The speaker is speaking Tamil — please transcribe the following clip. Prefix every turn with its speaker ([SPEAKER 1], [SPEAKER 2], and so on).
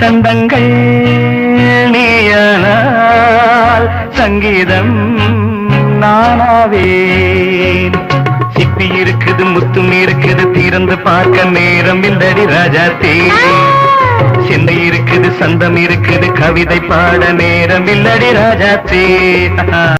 [SPEAKER 1] சந்தங்கள் நீயானால் சங்கீதம் நானாவேன். சிப்பி இருக்குது முத்தும் இருக்குது திறந்து பார்க்க நேரம் இல்லடி ராஜா தே. சிந்தை இருக்குது சந்தம் இருக்குது கவிதை பாட நேரம் இல்லடி தே.